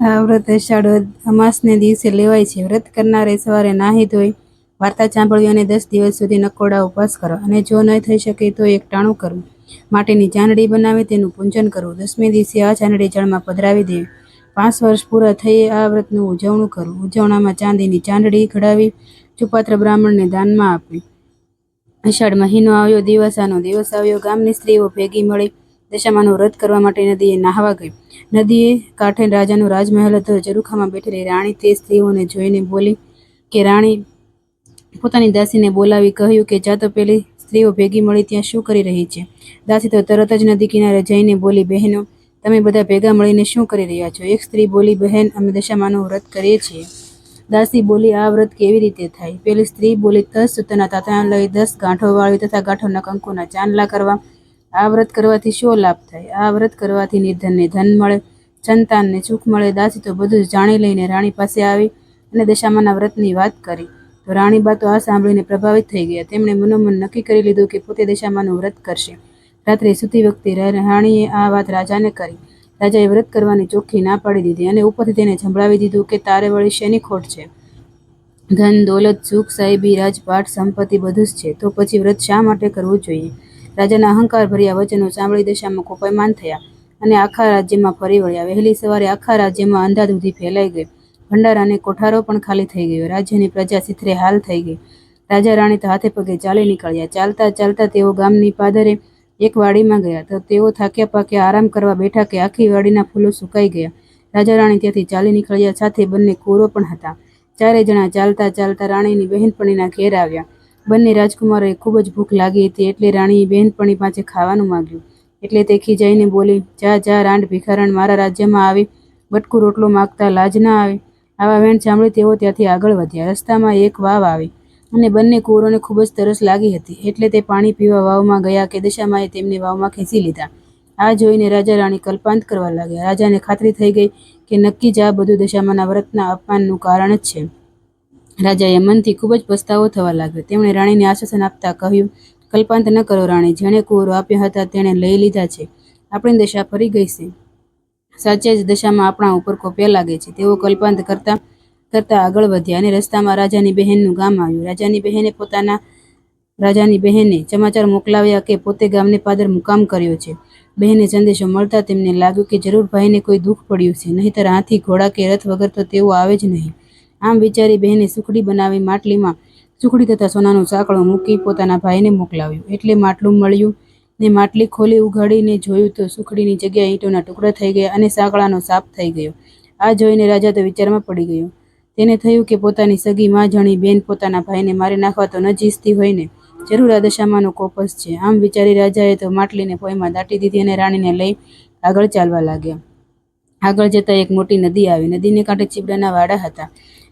આ વ્રત અષાઢ અમાસને દિવસે લેવાય છે. વ્રત કરનારે સવારે નાહી ધોઈ, વાર્તા સાંભળવી અને દસ દિવસ સુધી નકોડા ઉપવાસ કરવા અને જો ન થઈ શકે તો એક ટાણું કરવું માટીની ચાંદડી બનાવી તેનું પૂજન કરવું દસમી દિવસે આ ચાંદડી જળમાં પધરાવી દેવી. પાંચ વર્ષ પૂરા થઈએ આ વ્રતનું ઉજવણું કરવું ઉજવણામાં ચાંદીની ચાંદડી ઘડાવી ચુપાત્ર બ્રાહ્મણને દાનમાં આપવી. અષાઢ મહિનો આવ્યો દિવસાનો દિવસ આવ્યો. ગામની સ્ત્રીઓ ભેગી મળી દશામાનું વ્રત કરવા માટે નદીએ નાહવા ગઈ. નદીએ કાંઠે રાજાનો રાજમહેલ હતો. ચરુખામાં બેઠેલી રાણી તે સ્ત્રીઓને જોઈને બોલી કે, રાણી, પોતાની દાસીને બોલાવી કહ્યું કે, જા તો પેલી સ્ત્રીઓ ભેગી મળી ત્યાં શું કરી રહી છે? દાસી તો તરત જ નદી કિનારે જઈને બોલી, બહેનો, તમે બધા ભેગા મળીને શું કરી રહ્યા છો? એક સ્ત્રી બોલી, બહેન, અમે દશામાનું વ્રત કરીએ છીએ. દાસી બોલી, આ વ્રત કેવી રીતે થાય? પેલી સ્ત્રી બોલી દસ સૂતરના તાતણા લઈ દસ ગાંઠો વાળી તથા ગાંઠોના કંકુના ચાંદલા કરવા. આ વ્રત કરવાથી શું લાભ થાય? આ વ્રત કરવાથી નિર્ધનને ધન મળે, સંતાનને સુખ મળે. દાસી તો બધું જાણી લઈને રાણી પાસે આવી અને દશામાના વ્રતની વાત કરી. તો રાણીબા તો આ સાંભળીને પ્રભાવિત થઈ ગયા. તેમણે મનોમન નક્કી કરી લીધું કે પોતે દશામાનું વ્રત કરશે. રાત્રે સૂતી વખતે રાણીએ આ વાત રાજાને કરી. રાજાએ વ્રત કરવાની ચોખ્ખી ના પાડી દીધી અને ઉપરથી તેને સંભળાવી દીધું કે તારે વળી શેની ખોટ છે? ધન, દોલત, સુખ, સાહેબી, રાજપાટ, સંપત્તિ બધું જ છે. તો પછી વ્રત શા માટે કરવું જોઈએ? રાજાના અહંકાર ભર્યા વચનો સાંભળી દશામાં કોપાયમાન થયા અને આખા રાજ્યમાં ફરી વળ્યા. વહેલી સવારે આખા રાજ્યમાં અંધાધૂંધી ફેલાઈ ગઈ. ભંડાર અને કોઠારો પણ ખાલી થઈ ગયો. રાજ્યની પ્રજા સિથરે હાલ થઈ ગઈ. રાજા રાણી તો હાથે પગે ચાલી નીકળ્યા. ચાલતા ચાલતા તેઓ ગામની પાદરે એક વાડીમાં ગયા. તો તેઓ થાક્યા પાક્યા આરામ કરવા બેઠા કે આખી વાડીના ફૂલો સુકાઈ ગયા. રાજા રાણી ત્યાંથી ચાલી નીકળ્યા. સાથે બંને કોરો પણ હતા. ચારે જણા ચાલતા ચાલતા રાણીની બહેનપણીના ઘેર આવ્યા. બંને રાજકુમારોએ ખૂબ જ ભૂખ લાગી હતી એટલે રાણીએ બહેનપણી પાસે ખાવાનું માંગ્યું. એટલે તે ખીજાઈને બોલી, જા જા, રાંડ ભિખારણ મારા રાજ્યમાં આવી. બટકું રોટલો માગતા લાજ ના આવે. આવા વેણ સાંભળી તેઓ ત્યાંથી આગળ વધ્યા. રસ્તામાં એક વાવ આવી અને બંને કુંવરોને ખૂબ જ તરસ લાગી હતી. એટલે તે પાણી પીવા વાવમાં ગયા કે દશામાએ તેમને વાવમાં ખેંચી લીધા. આ જોઈને રાજા રાણી કલ્પાંત કરવા લાગ્યા. રાજાને ખાતરી થઈ ગઈ કે નક્કી જ આ બધું દશામાના વ્રતના અપમાનનું કારણ જ છે. રાજાએ મનથી ખૂબ જ પસ્તાવો થવા લાગ્યો. તેમણે રાણીને આશ્વાસન આપતા કહ્યું, કલ્પાંત ન કરો રાણી, જેણે કુંવરો આપ્યા હતા તેણે લઈ લીધા છે. આપણી દશા ફરી ગઈ છે. સાચે જ દશામાં આપણા ઉપર કોપિયા લાગે છે. તેઓ કલ્પાંત કરતા કરતા આગળ વધ્યા અને રસ્તામાં રાજાની બહેનનું ગામ આવ્યું. રાજાની બહેને પોતાના, રાજાની બહેને સમાચાર મોકલાવ્યા કે પોતે ગામને પાદર મુકામ કર્યો છે. બહેને સંદેશો મળતા તેમને લાગ્યું કે જરૂર ભાઈને કોઈ દુઃખ પડ્યું છે, નહીંતર હાથી, ઘોડા કે રથ વગર તો તેઓ આવે જ નહીં. આમ વિચારી બહેને સુખડી બનાવી માટલીમાં સુખડી તથા સોનાનું સાંકળું મૂકી પોતાના ભાઈને મોકલાવ્યું. એટલે માટલું મળ્યું ને માટલી ખોલી ઉઘાડીને જોયું તો સુખડીની જગ્યાએ ઈંટોના ટુકડા થઈ ગયા અને સાંકળાનો સાપ થઈ ગયો. આ જોઈને રાજા તો વિચારમાં પડી ગયો. તેને થયું કે પોતાની સગી માં જણી બેન પોતાના ભાઈને મારી નાખવા તો ન હોય ને, જરૂર આ દશામાંનો કોપસ છે. આમ વિચારી રાજાએ તો માટલીને ભોયમાં દાટી દીધી અને રાણીને લઈ આગળ ચાલવા લાગ્યા. આગળ જતા એક મોટી નદી આવી. નદીને કાંઠે ચીબડાના વાડા હતા.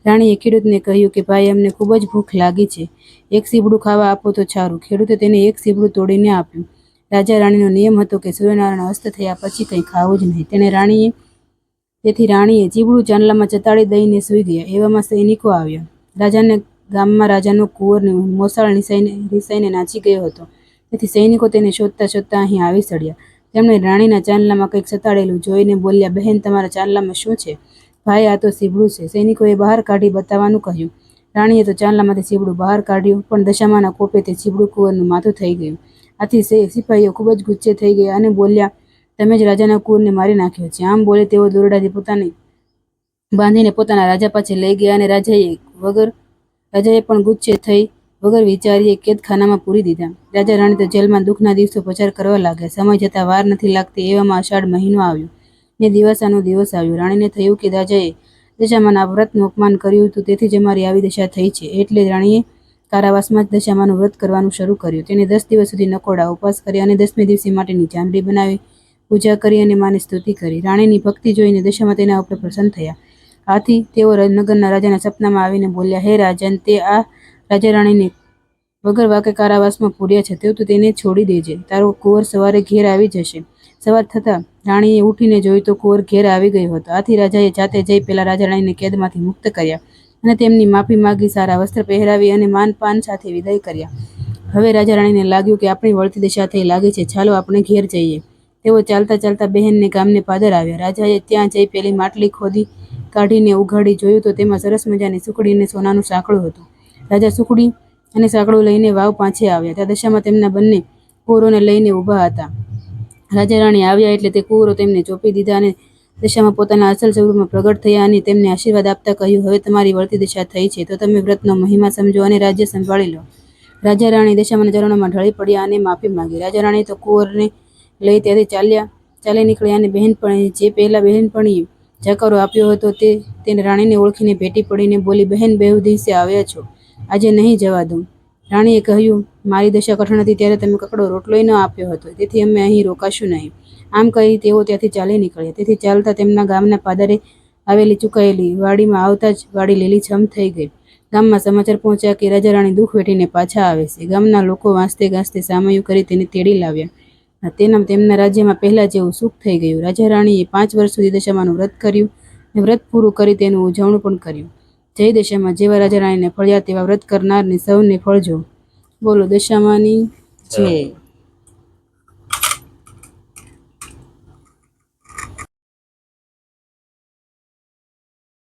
રાણીએ ખેડૂતને કહ્યું કે, ભાઈ, અમને ખૂબ જ ભૂખ લાગી છે. એક સીબડું ખાવા આપો તો સારું. ખેડૂતે તેને એક સીબડું તોડીને આપ્યું. રાજા રાણીનો નિયમ હતો કે, સૂર્યનારાયણ અસ્ત થયા પછી કંઈ ખાવું જ નહીં. તેને રાણીએ, તેથી રાણીએ ચીબડું ચાંદલામાં ચતાડી દઈને સૂઈ ગયા. એવામાં સૈનિકો આવ્યા. રાજાને ગામમાં રાજાનો કુંવર મોસાળ નિસાઈને રિસાઈને નાચી ગયો હતો. તેથી સૈનિકો તેને શોધતા શોધતા અહીં આવી ચડ્યા તેમણે રાણીના ચાંદલામાં કંઈક સતાડેલું જોઈને બોલ્યા, બહેન, તમારા ચાંદલામાં શું છે? ભાઈ આ તો સીબડું છે. સૈનિકોએ બહાર કાઢી બતાવવાનું કહ્યું. રાણીએ તો ચાંદલામાંથી સીબડું બહાર કાઢ્યું, પણ દશામાના કોપે તે ચીબડું કુંવરનું માથું થઈ ગયું. આથી સિપાહીઓ ખૂબ જ ગુસ્સે થઈ ગયા અને બોલ્યા, તમે જ રાજાના કુંવરને મારી નાખ્યો છે. આમ બોલે તેઓ દોરડાથી પોતાની બાંધીને પોતાના રાજા પાસે લઈ ગયા અને રાજાએ વગર, રાજાએ પણ ગુસ્સે થઈ વગર વિચારીએ કેદખાનામાં પૂરી દીધા. રાજા રાણી તો જેલમાં દુઃખના દિવસો પસાર કરવા લાગ્યા. સમય જતાં વાર નથી લાગતી એવામાં અષાઢ મહિનો આવ્યો. ને દિવસાનો દિવસ આવ્યો. રાણીને થયું કે રાજાએ દશામાના વ્રતનું અપમાન કર્યું હતું, તેથી જ અમારી આવી દશા થઈ છે. એટલે રાણીએ કારાવાસમાં જ દશામાનું વ્રત કરવાનું શરૂ કર્યું. તેને દસ દિવસ સુધી નકોડા ઉપવાસ કર્યા અને દસમે દિવસે માટેની ચાંદડી બનાવી, પૂજા કરી અને માની સ્તુતિ કરી. રાણીની ભક્તિ જોઈને દશામાં તેના ઉપર પ્રસન્ન થયા. આથી તેઓ નગરના રાજાના સપનામાં આવીને બોલ્યા, હે રાજન તે આ રાજા રાણીને વગર વાકે કારાવાસમાં પૂર્યા છે. તેવું તો તેને છોડી દેજે. તારો કુંવર સવારે ઘેર આવી જશે. સવાર થતાં રાણીએ ઉઠીને જોયું તો કુંવર ઘેર આવી ગયો હતો. આથી રાજાએ જાતે જઈ પેલા રાજા રાણીને કેદમાંથી મુક્ત કર્યા અને તેમની માફી માગી, સારા વસ્ત્ર પહેરાવી અને માન પાન સાથે વિદાય કર્યા. હવે રાજા રાણીને લાગ્યું કે આપણી વળતી દિશા થઈ લાગે છે. ચાલો આપણે ઘેર જઈએ. તેઓ ચાલતા ચાલતા બહેનને ગામને પાદર આવ્યા. રાજાએ ત્યાં જઈ પેલી માટલી ખોદી કાઢીને ઉઘાડી જોયું તો તેમાં સરસ મજાની સુકડી અને સોનાનું સાંકળું હતું. રાજા સુકડી અને સાંકળું લઈને વાવ પાછે આવ્યા. ત્યાં દશામાં તેમના બંને કોરોને લઈને ઊભા હતા. રાજા રાણી આવ્યા એટલે તે કુંવરો તેમને ચોપી દીધા અને દિશામાં પોતાના અસલ સ્વરૂપમાં પ્રગટ થયા અને તેમને આશીર્વાદ આપતા કહ્યું, હવે તમારી વળતી દિશા થઈ છે, તો તમે વ્રતનો મહિમા સમજો અને રાજ્ય સંભાળી લો. રાજા રાણી દશામાના ચરણોમાં ઢળી પડ્યા અને માફી માંગી. રાજા રાણી તો કુંવરને લઈ ત્યાંથી ચાલ્યા, ચાલી નીકળ્યા અને બહેનપણી જે પહેલાં બહેનપણીએ જાકારો આપ્યો હતો તે, તેને રાણીને ઓળખીને ભેટી પડીને બોલી, બહેન બેહુ દિવસે આવ્યા છો. આજે નહીં જવા દઉં રાણીએ કહ્યું, મારી દશા કઠણ હતી ત્યારે તમે કકડો રોટલોય ન આપ્યો હતો. તેથી અમે અહીં રોકાશું નહીં. આમ કહી તેઓ ત્યાંથી ચાલી નીકળ્યા. તેથી ચાલતા તેમના ગામના પાદરે આવેલી ચૂકાયેલી વાડીમાં આવતા જ વાડી લીલીછમ થઈ ગઈ. ગામમાં સમાચાર પહોંચ્યા કે રાજા રાણી દુઃખ વેઠીને પાછા આવે છે. ગામના લોકો વાંચતે ગાંચતે સામયું કરી તેને તેડી લાવ્યા. તેના તેમના રાજ્યમાં પહેલાં જેવું સુખ થઈ ગયું. રાજા રાણીએ પાંચ વર્ષ સુધી દશામાનું વ્રત કર્યું અને વ્રત પૂરું કરી તેનું ઉજવણું પણ કર્યું. જય દશામાં જેવા રાજા રાણીને ફળ્યા તેવા વ્રત કરનારને સૌને ફળજો. બોલો દશામાની જય.